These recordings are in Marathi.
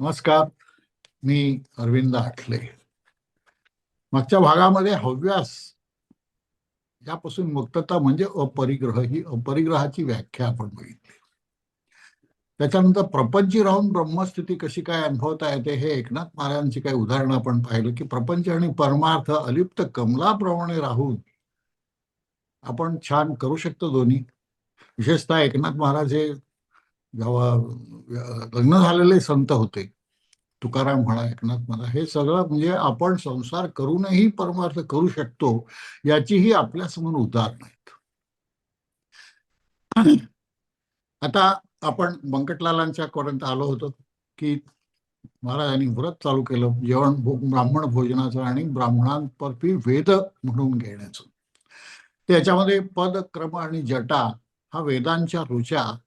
नमस्कार मी अरविंद आठले मागच्या भागामध्ये हव्यास यापासून मुक्तता म्हणजे अपरिग्रह ही अपरिग्रहाची व्याख्या आपण बघितली. त्याच्यानंतर प्रपंची राहून ब्रह्मस्थिती कशी काय अनुभवता येते हे एकनाथ महाराजांची काही उदाहरणं आपण पाहिलं की प्रपंच आणि परमार्थ अलिप्त कमलाप्रमाणे राहून आपण छान करू शकतो दोन्ही. विशेषतः एकनाथ महाराज हे जेव्हा लग्न झालेले संत होते. तुकाराम म्हणा एकनाथ म्हणा हे सगळं म्हणजे आपण संसार करूनही परमार्थ करू शकतो याचीही आपल्यासमोर उदाहरण आहेत आता आपण बंकटलालांच्या पर्यंत आलो होतो की महाराजांनी व्रत चालू केलं जेवण भो- ब्राह्मण भोजनाचं आणि ब्राह्मणांतर्फी वेद म्हणून घेण्याचं. त्याच्यामध्ये पद क्रम आणि जटा हा वेदांच्या ऋचा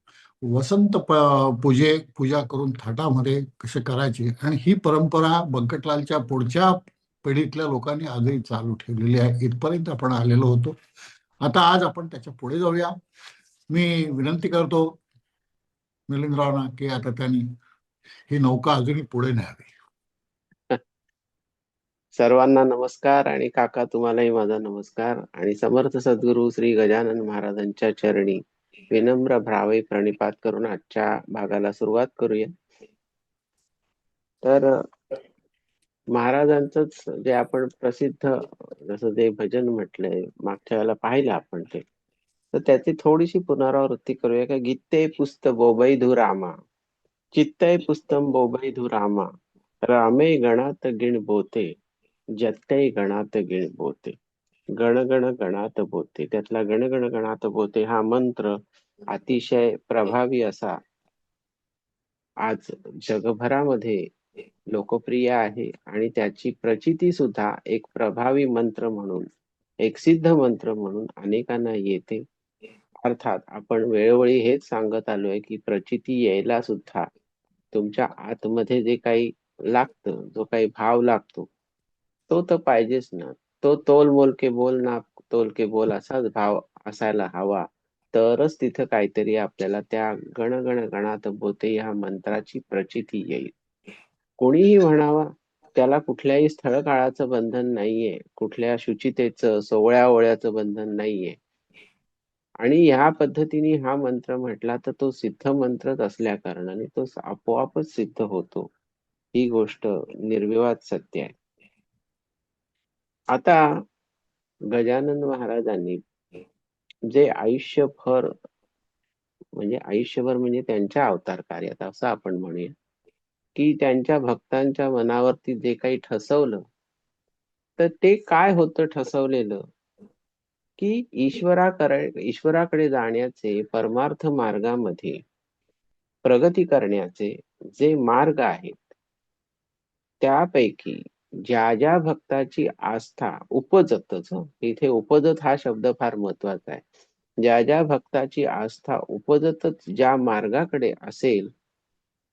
वसंत प- पूजे पूजा करून थाटामध्ये कसे करायचे? आणि ही परंपरा बंकटलालच्या पुढच्या पिढीतल्या लोकांनी आजही चालू ठेवलेली आहे. इथपर्यंत आपण आलेलो होतो. आता आज आपण त्याच्या पुढे जाऊया. मी विनंती करतो मिलिंदरावना की आता त्यांनी ही नौका अजूनही पुढे न्यावी. सर्वांना नमस्कार आणि काका तुम्हालाही माझा नमस्कार आणि समर्थ सद्गुरू श्री गजानन महाराजांच्या चरणी. विनम्र भ्रावे प्रणिपात करून आजच्या भागाला सुरुवात करूया. तर महाराजांच जे आपण प्रसिद्ध जसं ते भजन म्हटलंय मागच्या वेळेला पाहिलं आपण ते. तर त्याची थोडीशी पुनरावृत्ती करूया का? गीते पुस्त बोबैधू रामा. चित्तय पुस्तम बोबैधू रामा. रामे गणात गिण बोते. जत्तय गणात गिण बोते. गण गण गणात बोते त्यातला गण गणात बोते हा मंत्र अतिशय प्रभावी असा. आज जगभरामध्ये लोकप्रिय आहे आणि त्याची प्रचिती सुद्धा एक प्रभावी मंत्र म्हणून एक सिद्ध मंत्र म्हणून अनेकांना येते. अर्थात आपण वेळोवेळी हेच सांगत आलोय की प्रचिती यायला सुद्धा तुमच्या आतमध्ये जे काही लागतं जो काही भाव लागतो तो तर पाहिजेच ना. तो तोल बोल के बोल ना तोल के बोल असाच भाव असायला हवा. तरच तिथं काहीतरी आपल्याला त्या गण गण गणात बोते या मंत्राची प्रचिती येईल. कोणीही म्हणावा त्याला कुठल्याही स्थळ काळाचं बंधन नाहीये. कुठल्या शुचितेचं सोवळ्या ओळ्याचं बंधन नाहीये. आणि ह्या पद्धतीने हा मंत्र म्हटला तर तो सिद्ध मंत्रच असल्या कारणाने तो आपोआपच सिद्ध होतो. ही गोष्ट निर्विवाद सत्य आहे. आता गजानन महाराजांनी जे आयुष्यभर म्हणजे आयुष्यभर म्हणजे त्यांच्या अवतार कार्यात असं आपण म्हणूया की त्यांच्या भक्तांच्या मनावरती जे काही ठसवलं तर ते काय होतं ठसवलेलं? की ईश्वराकडे ईश्वराकडे जाण्याचे परमार्थ मार्गामध्ये प्रगती करण्याचे जे मार्ग आहेत त्यापैकी ज्या ज्या भक्ताची आस्था उपजतच इथे उपजत हा शब्द फार महत्त्वाचा आहे. ज्या ज्या भक्ताची आस्था उपजतच ज्या मार्गाकडे असेल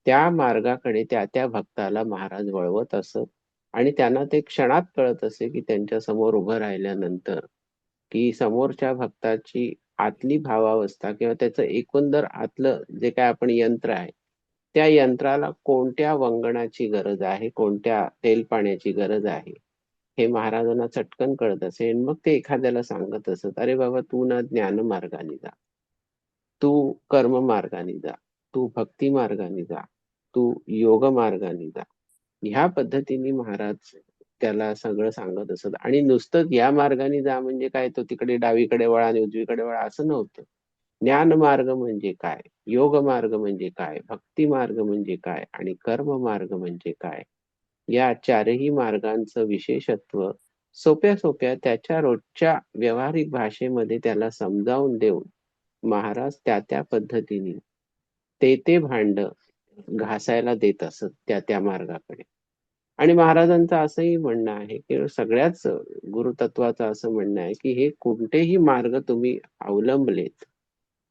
त्या मार्गाकडे त्या त्या भक्ताला महाराज वळवत असत. आणि त्यांना ते क्षणात कळत असे की त्यांच्यासमोर उभं राहिल्यानंतर की समोरच्या भक्ताची आतली भावावस्था किंवा त्याचं एकंदर आतलं जे काय आपण यंत्र आहे त्या यंत्राला कोणत्या वंगणाची गरज आहे? कोणत्या तेल पाण्याची गरज आहे? हे महाराजांना चटकन कळत असेल. मग ते एखाद्याला सांगत असत अरे बाबा तू ना ज्ञान मार्गाने जा. तू कर्म मार्गाने जा. तू भक्ती मार्गाने जा. तू योग मार्गाने जा. ह्या पद्धतीने महाराज त्याला सगळं सांगत असत. आणि नुसतंच या मार्गाने जा म्हणजे काय? तो तिकडे डावीकडे वळा आणि उजवीकडे वळा असं नव्हतं. ज्ञान मार्ग म्हणजे काय? योग मार्ग म्हणजे काय? भक्ती मार्ग म्हणजे काय? आणि कर्म मार्ग म्हणजे काय? या चारही मार्गांचं विशेषत्व सोप्या सोप्या त्याच्या रोजच्या व्यावहारिक भाषेमध्ये त्याला समजावून देऊन महाराज त्या त्या पद्धतीने ते ते भांड घासायला देत असत त्या त्या मार्गाकडे. आणि महाराजांचं असंही म्हणणं आहे की सगळ्याच गुरुतत्वाचं असं म्हणणं आहे की हे कोणतेही मार्ग तुम्ही अवलंबलेत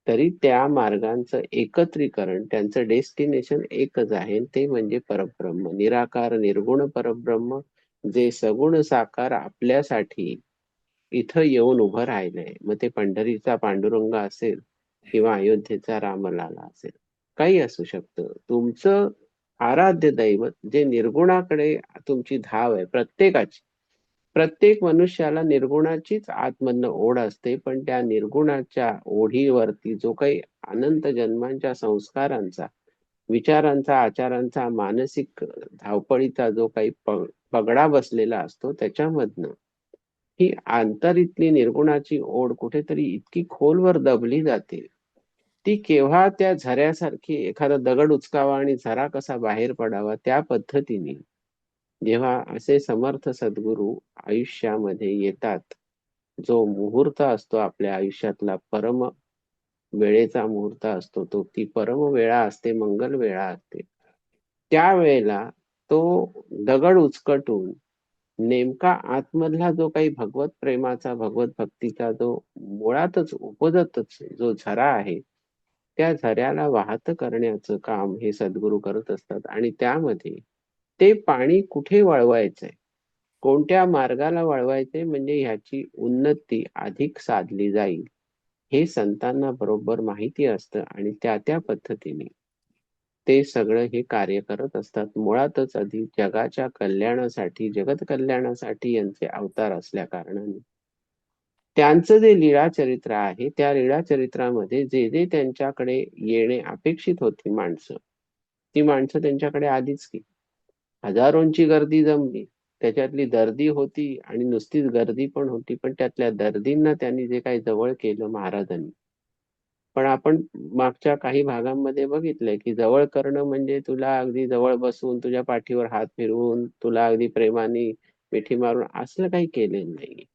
तरी त्या मार्गांचं एकत्रीकरण त्यांचं डेस्टिनेशन एकच आहे. ते म्हणजे परब्रह्म. निराकार निर्गुण परब्रह्म जे सगुण साकार आपल्यासाठी इथं येऊन उभं राहिलंय. मग ते पंढरीचा पांडुरंग असेल किंवा अयोध्येचा रामलाला असेल. काही असू शकतं. तुमचं आराध्य दैवत जे निर्गुणाकडे तुमची धाव आहे प्रत्येकाची प्रत्येक मनुष्याला निर्गुणाचीच आतमधनं ओढ असते पण त्या निर्गुणाच्या ओढीवरती जो काही अनंत जन्मांच्या संस्कारांचा विचारांचा आचारांचा मानसिक धावपळीचा जो काही पगडा बसलेला असतो त्याच्यामधनं ही आंतरितली निर्गुणाची ओढ कुठेतरी इतकी खोलवर दबली जाते. ती केव्हा त्या झऱ्यासारखी एखादा दगड उचकावा आणि झरा कसा बाहेर पडावा त्या पद्धतीने जेव्हा असे समर्थ सद्गुरू आयुष्यामध्ये येतात जो मुहूर्त असतो आपल्या आयुष्यातला परम वेळेचा मुहूर्त असतो तो ती परम वेळा असते मंगल वेळा असते. त्यावेळेला तो दगड उचकटून नेमका आतमधला जो काही भगवत प्रेमाचा भगवत भक्तीचा जो मुळातच उपजतच जो झरा आहे त्या झऱ्याला वाहत करण्याचं काम हे सद्गुरू करत असतात. आणि त्यामध्ये ते पाणी कुठे वळवायचंय? कोणत्या मार्गाला वळवायचंय? म्हणजे ह्याची उन्नती अधिक साधली जाईल. हे संतांना बरोबर माहिती असतं आणि त्या त्या पद्धतीने ते सगळं हे कार्य करत असतात. मुळातच आधी जगाच्या कल्याणासाठी जगत कल्याणासाठी यांचे अवतार असल्या कारणाने. त्यांचं जे लीळा चरित्र आहे त्या लीळा चरित्रामध्ये जे जे त्यांच्याकडे येणे अपेक्षित होती माणसं ती माणसं त्यांच्याकडे आधीच की. हजारोंची गर्दी जमली. त्याच्यातली दर्दी होती आणि नुसतीच गर्दी पण होती पण त्यातल्या दर्दींना त्यांनी जे काही जवळ केलं महाराजांनी. पण आपण मागच्या काही भागांमध्ये बघितलंय की जवळ करणं म्हणजे तुला अगदी जवळ बसून तुझ्या पाठीवर हात फिरवून तुला अगदी प्रेमाने मिठी मारून असलं काही केलेलं नाही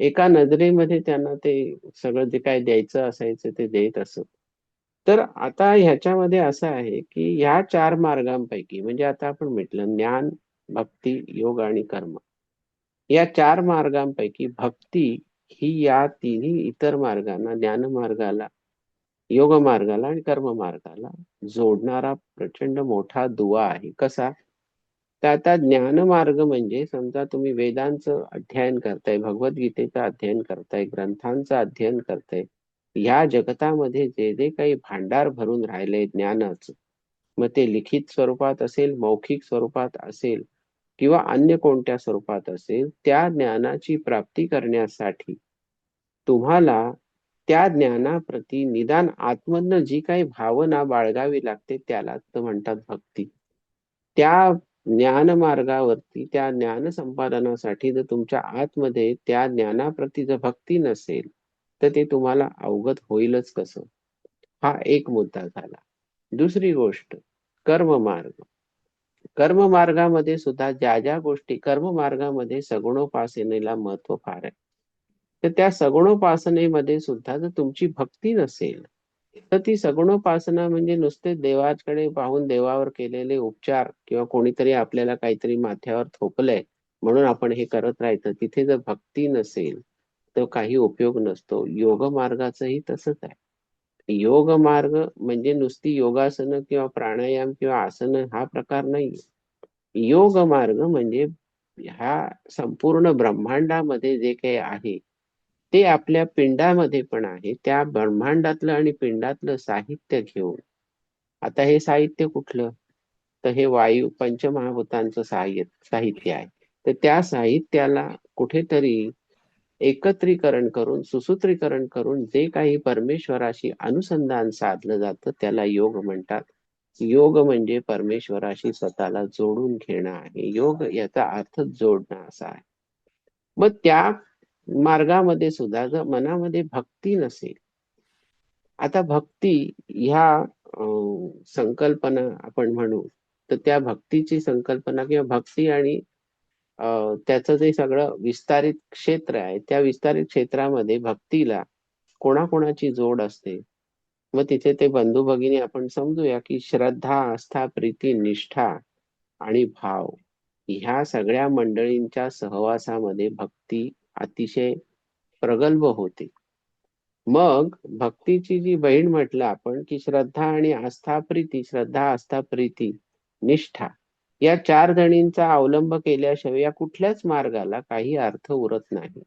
एका नजरेमध्ये त्यांना ते सगळं जे काय द्यायचं असायचं ते देत असत. तर आता ह्याच्यामध्ये असं आहे की ह्या चार मार्गांपैकी म्हणजे आता आपण म्हटलं ज्ञान भक्ती योग आणि कर्म या चार मार्गांपैकी भक्ती ही या तिन्ही इतर मार्गांना ज्ञान मार्गाला योग मार्गाला आणि कर्म मार्गाला जोडणारा प्रचंड मोठा दुवा आहे. कसा? तर आता ज्ञान मार्ग म्हणजे समजा तुम्ही वेदांचं अध्ययन करताय भगवद्गीतेचं अध्ययन करताय ग्रंथांचं अध्ययन करताय ह्या जगतामध्ये जे जे काही भांडार भरून राहिले ज्ञानच मग ते लिखित स्वरूपात असेल मौखिक स्वरूपात असेल किंवा अन्य कोणत्या स्वरूपात असेल त्या ज्ञानाची प्राप्ती करण्यासाठी तुम्हाला त्या ज्ञानाप्रती निदान आत्मधनं जी काही भावना बाळगावी लागते त्याला तर म्हणतात भक्ती. त्या ज्ञान मार्गावरती त्या ज्ञान संपादनासाठी जर तुमच्या आतमध्ये त्या ज्ञानाप्रती जर भक्ती नसेल तर ते तुम्हाला अवगत होईलच कसं. हा एक मुद्दा झाला. दुसरी गोष्ट कर्म मार्ग कर्म मार्गामध्ये सुद्धा ज्या ज्या गोष्टी कर्म मार्गामध्ये सगुणोपासनेला महत्त्व फार आहे. तर त्या सगुणोपासनेमध्ये सुद्धा जर तुमची भक्ती नसेल तर ती सगुणोपासना म्हणजे नुसते देवाकडे पाहून देवावर केलेले उपचार किंवा कोणीतरी आपल्याला काहीतरी माथ्यावर थोपलंय म्हणून आपण हे करत राहायचं. तिथे जर भक्ती नसेल तर काही उपयोग नसतो. योग मार्गाचंही तसंच आहे. योग मार्ग म्हणजे नुसती योगासनं किंवा प्राणायाम किंवा आसनं हा प्रकार नाही योग मार्ग म्हणजे ह्या संपूर्ण ब्रह्मांडामध्ये जे काही आहे ते आपल्या पिंडामध्ये पण आहे. त्या ब्रह्मांडातलं आणि पिंडातलं साहित्य घेऊन. आता हे साहित्य कुठलं? तर हे वायू पंचमहाभूतांचं साहित्य साहित्य आहे. तर त्या साहित्याला कुठेतरी एकत्रीकरण करून सुसूत्रीकरण करून जे काही परमेश्वराशी अनुसंधान साधलं जातं त्याला योग म्हणतात. योग म्हणजे परमेश्वराशी स्वतःला जोडून घेणं आहे. योग याचा अर्थ जोडणं असा आहे. मग त्या मार्गामध्ये सुद्धा जर मनामध्ये भक्ती नसेल आता भक्ती ह्या अं, संकल्पना आपण म्हणू तर त्या भक्तीची संकल्पना किंवा भक्ती आणि त्याचं जे सगळं विस्तारित क्षेत्र आहे त्या विस्तारित क्षेत्रामध्ये भक्तीला कोणाकोणाची जोड असते? मग तिथे ते बंधू भगिनी आपण समजूया की श्रद्धा आस्था प्रीती निष्ठा आणि भाव ह्या सगळ्या मंडळींच्या सहवासामध्ये भक्ती अतिशय प्रगल्भ होते. मग भक्तीची जी बहीण म्हटलं आपण की श्रद्धा आणि आस्था प्रीती श्रद्धा आस्था प्रीती निष्ठा या चार जणींचा अवलंब केल्याशिवाय या कुठल्याच मार्गाला काही अर्थ उरत नाही.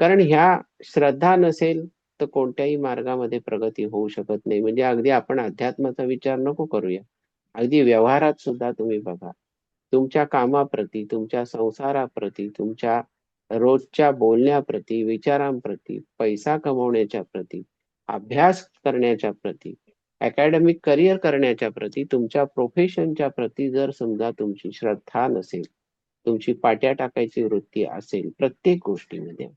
कारण ह्या श्रद्धा नसेल तर कोणत्याही मार्गामध्ये प्रगती होऊ शकत नाही. म्हणजे अगदी आपण अध्यात्माचा विचार नको करूया. अगदी व्यवहारात सुद्धा तुम्ही बघा. तुमच्या कामाप्रती तुमच्या संसाराप्रती तुमच्या रोजच्या बोलण्याप्रती विचारांप्रती पैसा कमवण्याच्या प्रती अभ्यास करण्याच्या प्रती अकॅडमिक करिअर करण्याच्या प्रती तुमच्या प्रोफेशनच्या प्रती जर समजा तुमची श्रद्धा नसेल तुमची पाट्या टाकायची वृत्ती असेल प्रत्येक गोष्टीमध्ये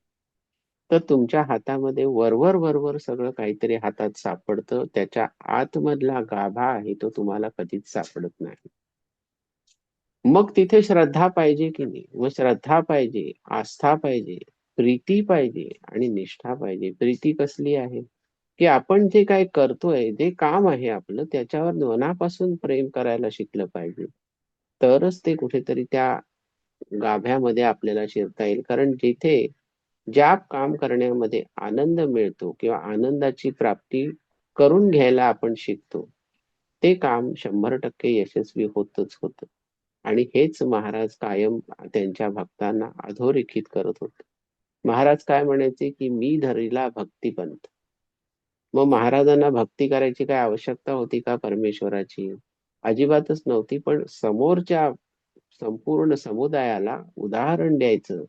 तर तुमच्या हातामध्ये वरवर वरवर सगळं काहीतरी हातात सापडतं. त्याच्या आतमधला गाभा आहे तो तुम्हाला कधीच सापडत नाही. मग तिथे श्रद्धा पाहिजे की नाही? मग श्रद्धा पाहिजे आस्था पाहिजे प्रीती पाहिजे आणि निष्ठा पाहिजे. प्रीती कसली आहे? की आपण जे काय करतोय जे काम आहे आपलं त्याच्यावर मनापासून प्रेम करायला शिकलं पाहिजे. तरच ते कुठेतरी त्या गाभ्यामध्ये आपल्याला शिरता येईल. कारण जिथे ज्या काम करण्यामध्ये आनंद मिळतो किंवा आनंदाची प्राप्ती करून घ्यायला आपण शिकतो ते काम शंभर टक्के यशस्वी होतच होतं. आणि हेच महाराज कायम त्यांच्या भक्तांना अधोरेखित करत होते. महाराज काय म्हणायचे की मी धरीला भक्तिपंथ. मग महाराजांना भक्ती करायची काय आवश्यकता होती का परमेश्वराची? अजिबातच नव्हती पण समोरच्या संपूर्ण समुदायाला उदाहरण द्यायचं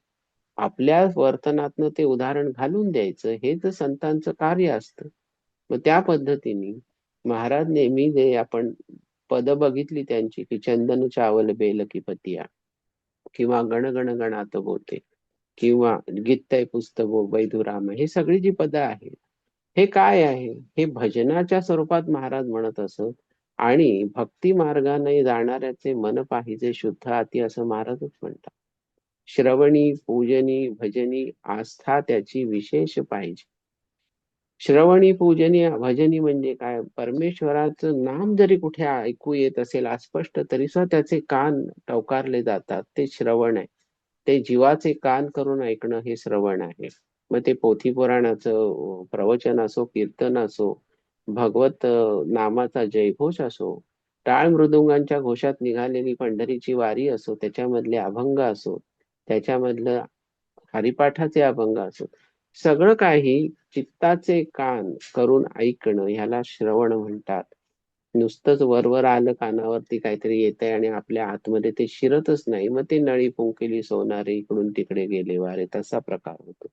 आपल्या वर्तनातनं ते उदाहरण घालून द्यायचं हेच संतांचं कार्य असतं. मग त्या पद्धतीने महाराज नेहमी जे आपण पद बघितली त्यांची की चंदन चावल बेल की पतिया किंवा गण गण गणात बोते किंवा गीतय पुस्तको वैधुराम हे सगळी जी पदं आहेत हे काय आहे? हे भजनाच्या स्वरूपात महाराज म्हणत असत आणि भक्ती मार्गाने जाणाऱ्याचे मन पाहिजे शुद्ध आती असं महाराजच म्हणतात. श्रवणी पूजनी भजनी आस्था त्याची विशेष पाहिजे. श्रवणी पूजनी भजनी म्हणजे काय? परमेश्वराचं नाम जरी कुठे ऐकू येत असेल अस्पष्ट तरी सुद्धा त्याचे कान टवकारले जातात. ते श्रवण आहे. ते जीवाचे कान करून ऐकणं हे श्रवण आहे. मग ते पोथी पुराणाचं प्रवचन असो कीर्तन असो भगवत नामाचा जयघोष असो टाळ मृदुंगांच्या घोषात निघालेली पंढरीची वारी असो त्याच्यामधले अभंग असो त्याच्यामधलं हरिपाठाचे अभंग असो सगळं काही चित्ताचे कान करून ऐकणं ह्याला श्रवण म्हणतात. नुसतंच वरवर आलं कानावरती काहीतरी येत आहे आणि आपल्या आतमध्ये ते शिरतच नाही. मग ते नळी पुंकेली सोनारे इकडून तिकडे गेले वारे तसा प्रकार होतो.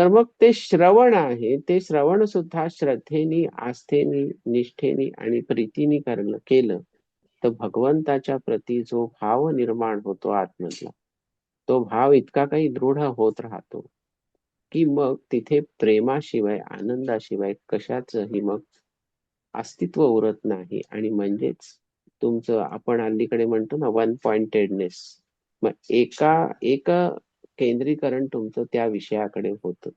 तर मग ते श्रवण आहे ते श्रवण सुद्धा श्रद्धेनी आस्थेनी निष्ठेनी आणि प्रीतीनी करणं केलं तर भगवंताच्या प्रती जो भाव निर्माण होतो आतमधला तो भाव इतका काही दृढ होत राहतो की मग तिथे प्रेमाशिवाय आनंदाशिवाय कशाचही मग अस्तित्व उरत नाही. आणि म्हणजेच तुमचं आपण अलीकडे म्हणतो ना वन पॉइंटेडनेस मग एका एक केंद्रीकरण तुमचं त्या विषयाकडे होतं.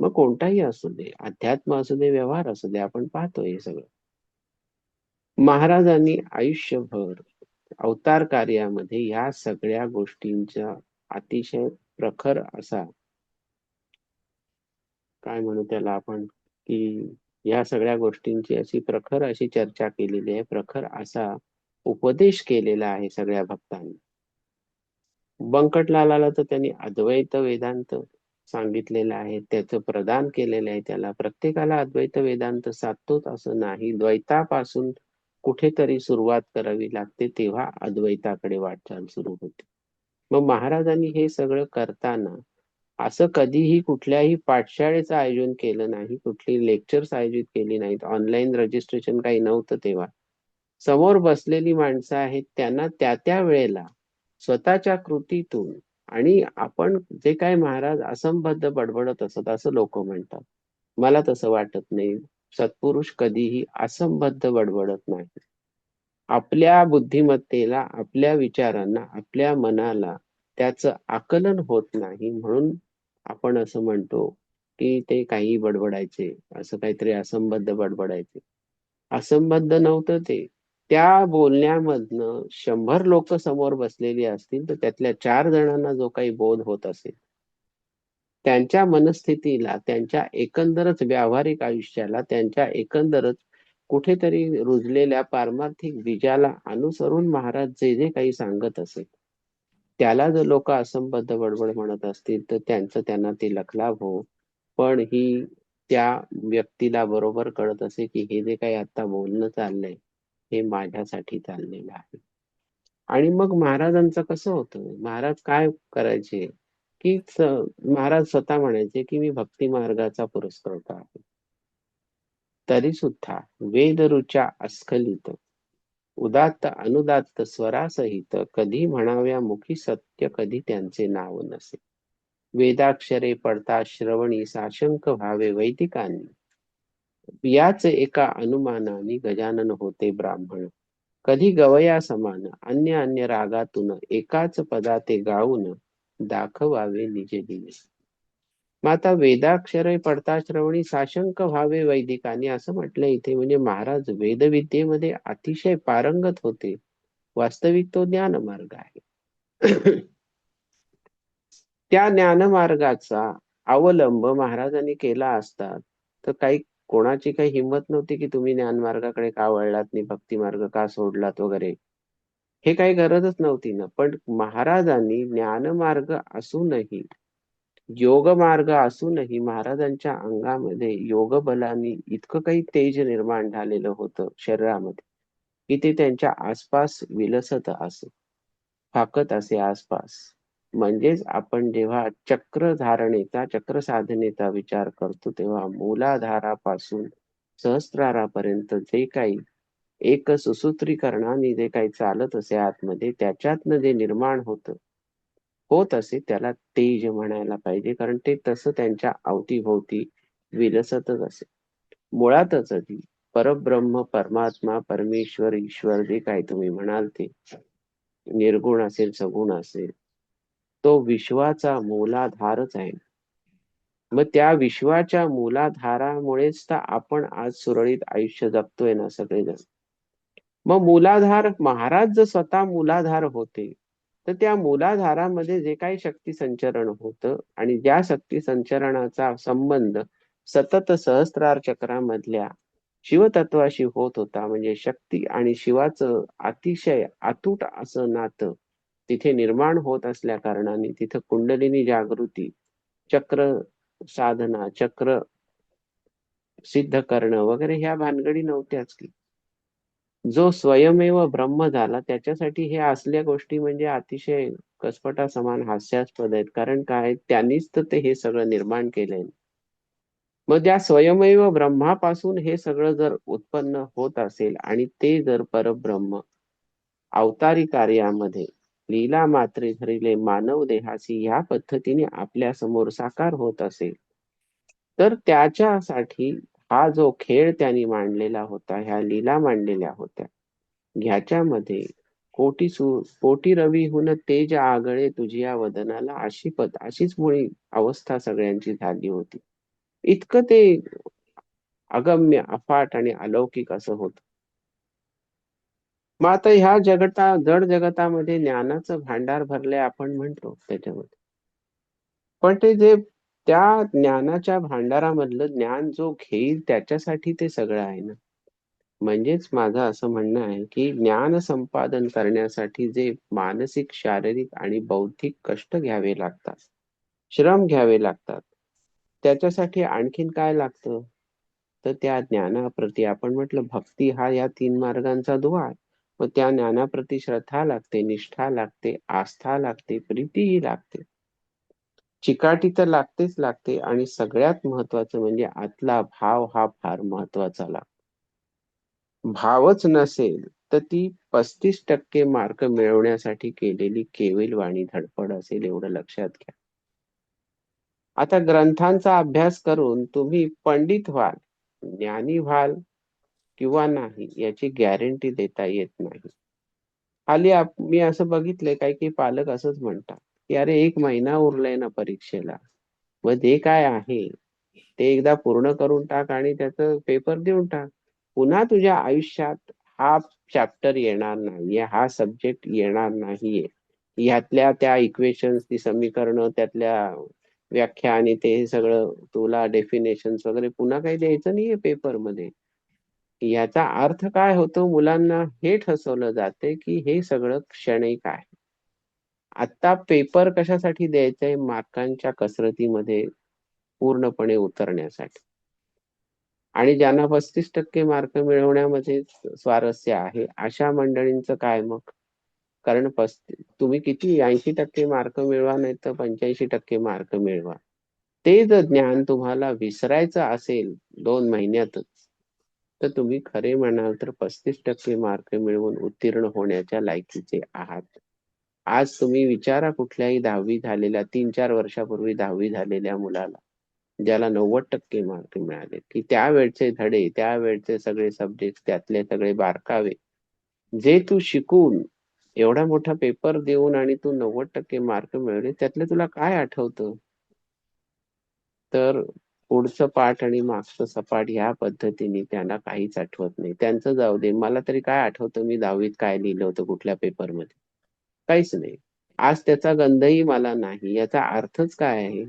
मग कोणताही असू दे अध्यात्म असू दे व्यवहार असू दे आपण पाहतो हे सगळं. महाराजांनी आयुष्यभर अवतार कार्यामध्ये या सगळ्या गोष्टींचा अतिशय प्रखर असा काय म्हणू त्याला आपण की या सगळ्या गोष्टींची अशी प्रखर अशी चर्चा केलेली आहे प्रखर असा उपदेश केलेला आहे सगळ्या भक्तांनी. बंकटलालाला तर त्यांनी अद्वैत वेदांत सांगितलेलं आहे. त्याचं प्रदान केलेलं आहे. त्याला प्रत्येकाला अद्वैत वेदांत साधतोच असं नाही. द्वैतापासून कुठेतरी सुरुवात करावी लागते तेव्हा अद्वैताकडे वाटचाल सुरू होते. मग महाराजांनी हे सगळं करताना असं कधीही कुठल्याही पाठशाळेचं आयोजन केलं नाही कुठली लेक्चर्स आयोजित केली नाहीत ऑनलाईन रजिस्ट्रेशन काही नव्हतं तेव्हा. समोर बसलेली माणसं आहेत त्यांना त्या त्या वेळेला स्वतःच्या कृतीतून आणि आपण जे काय महाराज असंबद्ध बडबडत असत असं लोक म्हणतात. मला तसं वाटत नाही. सत्पुरुष कधीही असंबद्ध बडबडत नाही. आपल्या बुद्धिमत्तेला आपल्या विचारांना आपल्या मनाला त्याचं आकलन होत नाही म्हणून आपण असं म्हणतो की ते काही बडबडायचे असं काहीतरी असंबद्ध बडबडायचे. असंबद्ध नव्हतं ते. त्या बोलण्यामधनं शंभर लोक समोर बसलेली असतील तर त्यातल्या चार जणांना जो काही बोध होत असेल त्यांच्या मनस्थितीला त्यांच्या एकंदरच व्यावहारिक आयुष्याला त्यांच्या एकंदरच कुठेतरी रुजलेल्या पारमार्थिक बीजाला अनुसरून महाराज जे जे काही सांगत असेल त्याला जर लोक असंबद्ध बडबड म्हणत असतील तर त्यांचं त्यांना ते लखलाभ हो. पण ही त्या व्यक्तीला बरोबर कळत असे की हे जे काही आता बोलणं चाललंय हे माझ्यासाठी चाललेलं आहे. आणि मग महाराजांचं कसं होतं? महाराज काय करायचे? की महाराज स्वतः म्हणायचे की मी भक्ती मार्गाचा पुरस्कृत आहे. तरी सुद्धा वेदरुच्या अस्खलित उदात्त अनुदात्त स्वरासहित कधी म्हणाव्या मुखी सत्य कधी त्यांचे नाव नसे. वेदाक्षरे पडता श्रवणी साशंक व्हावे वैदिकांनी याच एका अनुमानाने गजानन होते ब्राह्मण. कधी गवया समान अन्य अन्य रागातून एकाच पदा ते गाऊन दाखवावे निज दिले. माता वेदाक्षर वेदाक्षरे पडता श्रवणी साशंक व्हावे वैदिकाने असं म्हटलं इथे म्हणजे महाराज वेदविद्येमध्ये अतिशय पारंगत होते. वास्तविक तो ज्ञान मार्ग आहे. त्या ज्ञानमार्गाचा अवलंब महाराजांनी केला असता तर काही कोणाची काही हिंमत नव्हती की तुम्ही ज्ञानमार्गाकडे का वळलात नाही भक्ती मार्ग का सोडलात वगैरे. हे काही गरजच नव्हती ना. पण महाराजांनी ज्ञानमार्ग असूनही योग मार्ग असूनही महाराजांच्या अंगामध्ये योग बलाने इतकं काही तेज निर्माण झालेलं होतं शरीरामध्ये की ते त्यांच्या आसपास विलसत असे फाकत असे आसपास. म्हणजेच आपण जेव्हा चक्र धारणेचा चक्र साधनेचा विचार करतो तेव्हा मूलाधारापासून सहस्रारापर्यंत जे काही एक सुसूत्रीकरणाने जे काही चालत असे आतमध्ये त्याच्यातनं जे निर्माण होतं होत असे त्याला तेज म्हणायला पाहिजे. कारण ते तसं त्यांच्या अवतीभोवती विलसतच असे. मुळातच ती परब्रह्म परमात्मा परमेश्वर ईश्वर जे काही तुम्ही म्हणाल ते निर्गुण असेल सगुण असेल तो विश्वाचा मूलाधारच आहे. मग त्या विश्वाच्या मूलाधारामुळेच तर आपण आज सुरळीत आयुष्य जगतोय ना सगळेजण. मग मूलाधार महाराज जर स्वतः मूलाधार होते तर त्या मूलाधारामध्ये जे काही शक्ती संचरण होतं आणि ज्या शक्ती संचरणाचा संबंध सतत सहस्त्रार चक्रामधल्या शिवतत्वाशी होत होता म्हणजे शक्ती आणि शिवाचं अतिशय अतूट असं नातं तिथे निर्माण होत असल्या कारणाने तिथं कुंडलिनी जागृती चक्र साधना चक्र सिद्ध करणं वगैरे ह्या भानगडी नव्हत्याच की जो स्वयमेव ब्रह्म झाला त्याच्यासाठी हे असल्या गोष्टी म्हणजे अतिशय कसपटा समान हास्यास्पद आहेत. कारण काय? त्यांनीच तर ते हे सगळं निर्माण केलंय. मग त्या स्वयमेव ब्रह्मापासून हे सगळं जर उत्पन्न होत असेल आणि ते जर परब्रह्म अवतारी कार्यामध्ये लीला मात्रे धरिले मानव देहासी ह्या पद्धतीने आपल्यासमोर साकार होत असेल. तर त्याच्यासाठी हा जो खेळ त्यांनी मांडलेला होता ह्या लीला मांडलेल्या होत्या. ह्याच्यामध्ये कोटी सु कोटी रवीहून तेज आगळे तुझ्या वदनाला अशी पद अशीच मुळी अवस्था सगळ्यांची झाली होती. इतकं ते अगम्य अफाट आणि अलौकिक असं होतं. मग आता ह्या जगता जड जगतामध्ये ज्ञानाचं भांडार भरले आपण म्हणतो त्याच्यामध्ये. पण ते जे त्या ज्ञानाच्या भांडारामधलं ज्ञान जो घेईल त्याच्यासाठी ते सगळं आहे ना. म्हणजेच माझं असं म्हणणं आहे की ज्ञान संपादन करण्यासाठी जे मानसिक शारीरिक आणि बौद्धिक कष्ट घ्यावे लागतात श्रम घ्यावे लागतात त्याच्यासाठी आणखीन काय लागतं? तर त्या ज्ञानाप्रती आपण म्हटलं भक्ती हा या तीन मार्गांचा दुवा आहे. व त्या ज्ञानाप्रती श्रद्धा लागते निष्ठा लागते आस्था लागते प्रीतीही लागते. चिकाटी तर लागतेच लागते आणि सगळ्यात महत्वाचं म्हणजे आतला भाव हा फार महत्त्वाचा लागतो. भावच नसेल तर ती पस्तीस टक्के मार्क मिळवण्यासाठी केलेली केविलवाणी धडपड असेल एवढं लक्षात घ्या. आता ग्रंथांचा अभ्यास करून तुम्ही पंडित व्हाल ज्ञानी व्हाल किंवा नाही याची गॅरंटी देता येत नाही. खाली मी असं बघितलंय काही काही पालक असंच म्हणतात की अरे एक महिना उरलाय ना परीक्षेला. मग ते काय आहे ते एकदा पूर्ण करून टाक आणि त्याचं पेपर देऊन टाक. पुन्हा तुझ्या आयुष्यात हा चॅप्टर येणार नाहीये हा सब्जेक्ट येणार नाहीये. ह्यातल्या त्या इक्वेशन्स ती समीकरणं त्यातल्या व्याख्या आणि ते सगळं तुला डेफिनेशन वगैरे पुन्हा काही द्यायचं नाहीये पेपरमध्ये. याचा अर्थ काय होतो? मुलांना हे ठसवलं जाते की हे सगळं क्षणिक आहे. आता पेपर कशासाठी द्यायचंय? मार्कांच्या कसरतीमध्ये पूर्णपणे उतरण्यासाठी. आणि ज्यांना पस्तीस टक्के मार्क मिळवण्यामध्ये स्वारस्य आहे अशा मंडळींचं काय मग? कारण पस्तीस तुम्ही किती? ऐंशी टक्के मार्क मिळवा नाही तर पंच्याऐंशी टक्के मार्क मिळवा. ते जर ज्ञान तुम्हाला विसरायचं असेल दोन महिन्यातच तर तुम्ही खरे म्हणाल तर पस्तीस टक्के मार्क मिळवून उत्तीर्ण होण्याच्या लायकीचे आहात. आज तुम्ही विचारा कुठल्याही दहावी झालेल्या तीन चार वर्षापूर्वी दहावी झालेल्या मुलाला ज्याला नव्वद टक्के मार्क मिळाले की त्यावेळचे धडे त्यावेळचे सगळे सब्जेक्ट त्यातले सगळे बारकावे. जे तू शिकून एवढा मोठा पेपर देऊन आणि तू नव्वद टक्के मार्क मिळवले त्यातले तुला काय आठवतं? तर पुढचं पाठ आणि मागचं सपाट ह्या पद्धतीने त्यांना काहीच आठवत नाही. त्यांचं जाऊ दे. मला तरी काय आठवतं? मी दहावीत काय लिहिलं होतं कुठल्या पेपरमध्ये? काहीच नाही. आज त्याचा गंधही मला नाही. याचा अर्थच काय आहे?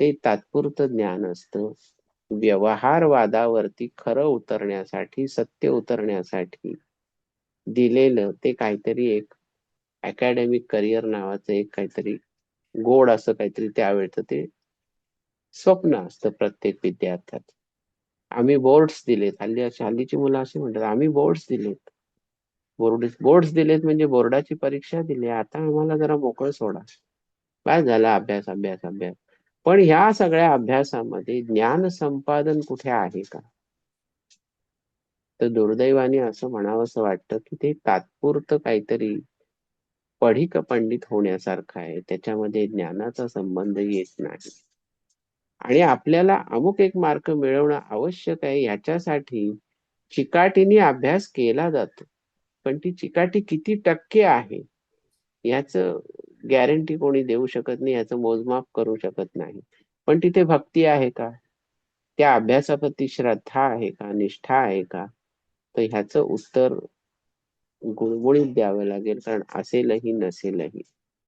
ते तात्पुरतं ज्ञान असतं. व्यवहारवादावरती खरं उतरण्यासाठी सत्य उतरण्यासाठी दिलेलं ते काहीतरी एक अकॅडमिक करिअर नावाचं एक काहीतरी गोड असं काहीतरी त्यावेळचं ते स्वप्न असतं प्रत्येक विद्यार्थ्यात. आम्ही बोर्ड्स दिलेत. हल्ली अशी हल्लीची मुलं अशी म्हणतात आम्ही बोर्ड्स दिलेत. बोर्ड बोर्ड्स दिलेत म्हणजे बोर्डाची परीक्षा दिली. आता आम्हाला जरा मोकळ सोडा. काय झाला अभ्यास अभ्यास अभ्यास? पण ह्या सगळ्या अभ्यासामध्ये ज्ञान संपादन कुठे आहे का? तर दुर्दैवाने असं म्हणावंसं वाटतं की ते तात्पुरतं काहीतरी पढिक पंडित होण्यासारखं आहे. त्याच्यामध्ये ज्ञानाचा संबंध येत नाही. आणि आपल्याला अमुक एक मार्क मिळवणं आवश्यक आहे याच्यासाठी चिकाटीने अभ्यास केला जातो. पण ती चिकाटी किती टक्के आहे याच गॅरंटी कोणी देऊ शकत नाही याचं मोजमाप करू शकत नाही. पण तिथे भक्ती आहे का? त्या अभ्यासाप्रती श्रद्धा आहे का? निष्ठा आहे का? तर ह्याचं उत्तर गुळगुळीत द्यावं लागेल कारण असेलही नसेलही.